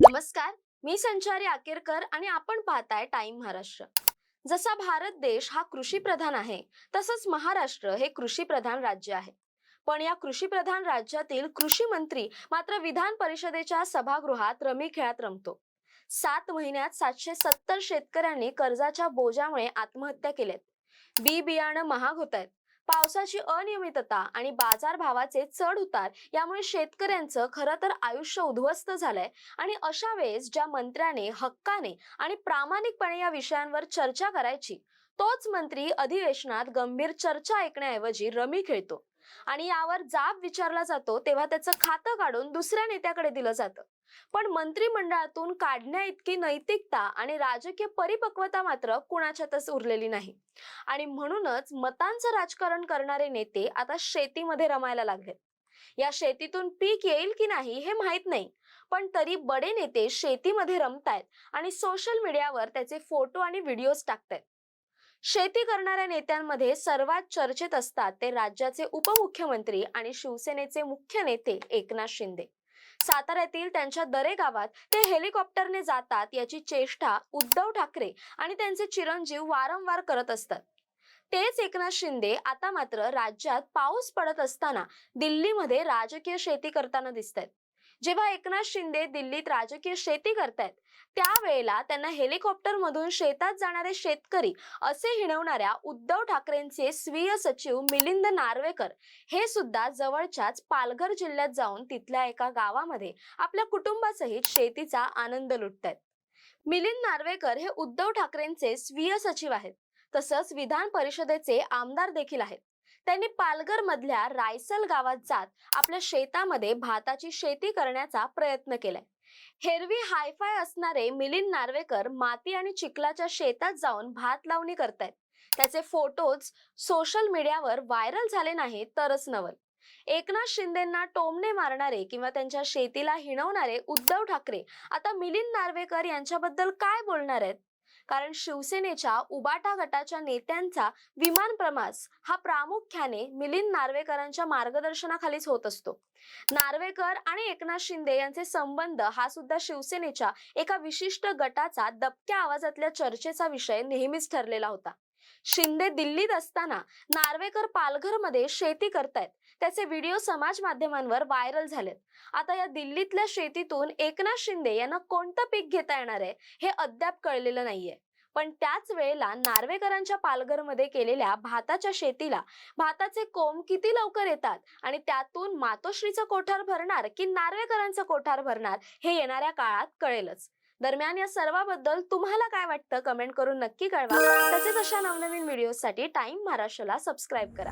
नमस्कार मी संचारी आकेरकर आणि आपण पाहताय टाइम महाराष्ट्र. जसा भारत देश हा कृषी प्रधान आहे तसंच महाराष्ट्र हे कृषी प्रधान राज्य आहे. पण या कृषी प्रधान राज्यातील कृषी मंत्री मात्र विधान परिषदेच्या सभागृहात रमी खेळात रमतो. सात महिन्यात सातशे सत्तर शेतकऱ्यांनी कर्जाच्या बोजामुळे आत्महत्या केल्यात. बी बियाणं महाग होत आहेत पावसाची अनियमितता आणि बाजारभावाचे चढ उतार यामुळे शेतकऱ्यांचं खरं तर आयुष्य उद्ध्वस्त झालंय. आणि अशा वेळेस ज्या मंत्र्याने हक्काने आणि प्रामाणिकपणे या विषयांवर चर्चा करायची तोच मंत्री अधिवेशनात गंभीर चर्चा ऐकण्याऐवजी रमी खेळतो. आणि यावर जाब विचारला जातो तेव्हा त्याचं खातं काढून दुसऱ्या नेत्याकडे दिलं जातं. पण मंत्रिमंडळातून काढण्या इतकी नैतिकता आणि राजकीय परिपक्वता मात्र कुणाच्यातच उरलेली नाही. आणि म्हणूनच मतांचं राजकारण करणारे नेते आता शेतीमध्ये रमायला लागलेत. या शेतीतून पीक येईल की नाही हे माहीत नाही. पण तरी बडे नेते शेतीमध्ये रमतायत आणि सोशल मीडियावर त्याचे फोटो आणि व्हिडिओज टाकतायत. शेती करणाऱ्या नेत्यांमध्ये सर्वात चर्चेत असतात ते राज्याचे उपमुख्यमंत्री आणि शिवसेनेचे मुख्य नेते एकनाथ शिंदे. साताऱ्यातील त्यांच्या दरे गावात ते हेलिकॉप्टरने जातात याची चेष्टा उद्धव ठाकरे आणि त्यांचे चिरंजीव वारंवार करत असतात. तेच एकनाथ शिंदे आता मात्र राज्यात पाऊस पडत असताना दिल्लीमध्ये राजकीय शेती करताना दिसत आहेत जेव्हा एकनाथ शिंदे दिल्लीत राजकीय शेती करतायत त्यावेळेला त्यांना हेलिकॉप्टर मधून शेतात जाणारे शेतकरी असे हिणवणाऱ्या उद्धव ठाकरेंचे स्वीय सचिव मिलिंद नार्वेकर हे सुद्धा जवळच्याच पालघर जिल्ह्यात जाऊन तिथल्या एका गावामध्ये आपल्या कुटुंबासहित शेतीचा आनंद लुटतायत. मिलिंद नार्वेकर हे उद्धव ठाकरेंचे स्वीय सचिव आहेत. तसंच विधान परिषदेचे आमदार देखील आहेत. त्यांनी पालघर मधल्या रायसल गावात जात आपल्या शेतामध्ये भाताची शेती करण्याचा प्रयत्न केलाय. हेरवी हायफाय असणारे मिलिंद नार्वेकर माती आणि चिखलाच्या शेतात जाऊन भात लावणी करतायत. त्याचे फोटोज सोशल मीडियावर व्हायरल झाले नाही तरच नवल एकनाथ शिंदेना टोमणे मारणारे किंवा त्यांच्या शेतीला हिणवणारे उद्धव ठाकरे आता मिलिंद नार्वेकर यांच्याबद्दल काय बोलणार आहेत? कारण शिवसेनेच्या उबाटा गटाच्या नेत्यांचा विमान प्रवास हा प्रामुख्याने मिलिंद नार्वेकरांच्या मार्गदर्शनाखालीच होत असतो. नार्वेकर आणि एकनाथ शिंदे यांचे संबंध हा सुद्धा शिवसेनेच्या एका विशिष्ट गटाचा दबक्या आवाजातल्या चर्चेचा विषय नेहमीच ठरलेला होता. शिंदे दिल्लीत असताना नार्वेकर पालघरमध्ये शेती करतायत. त्याचे व्हिडिओ समाज माध्यमांवर व्हायरल झालेत. आता या दिल्लीतल्या शेतीतून एकनाथ शिंदे यांना कोणतं पीक घेता येणार आहे हे अद्याप कळलेलं नाहीये. पण त्याच वेळेला नार्वेकरांच्या पालघरमध्ये केलेल्या भाताच्या शेतीला भाताचे कोंब किती लवकर येतात आणि त्यातून मातोश्रीचं कोठार भरणार की नार्वेकरांचं कोठार भरणार हे येणाऱ्या काळात कळेलच. दरम्यान या सर्वाबद्दल तुम्हाला काय वाटतं? कमेंट करून नक्की कळवा. तसेच अशा नवनवीन व्हिडिओसाठी टाइम महाराष्ट्राला सबस्क्राईब करा.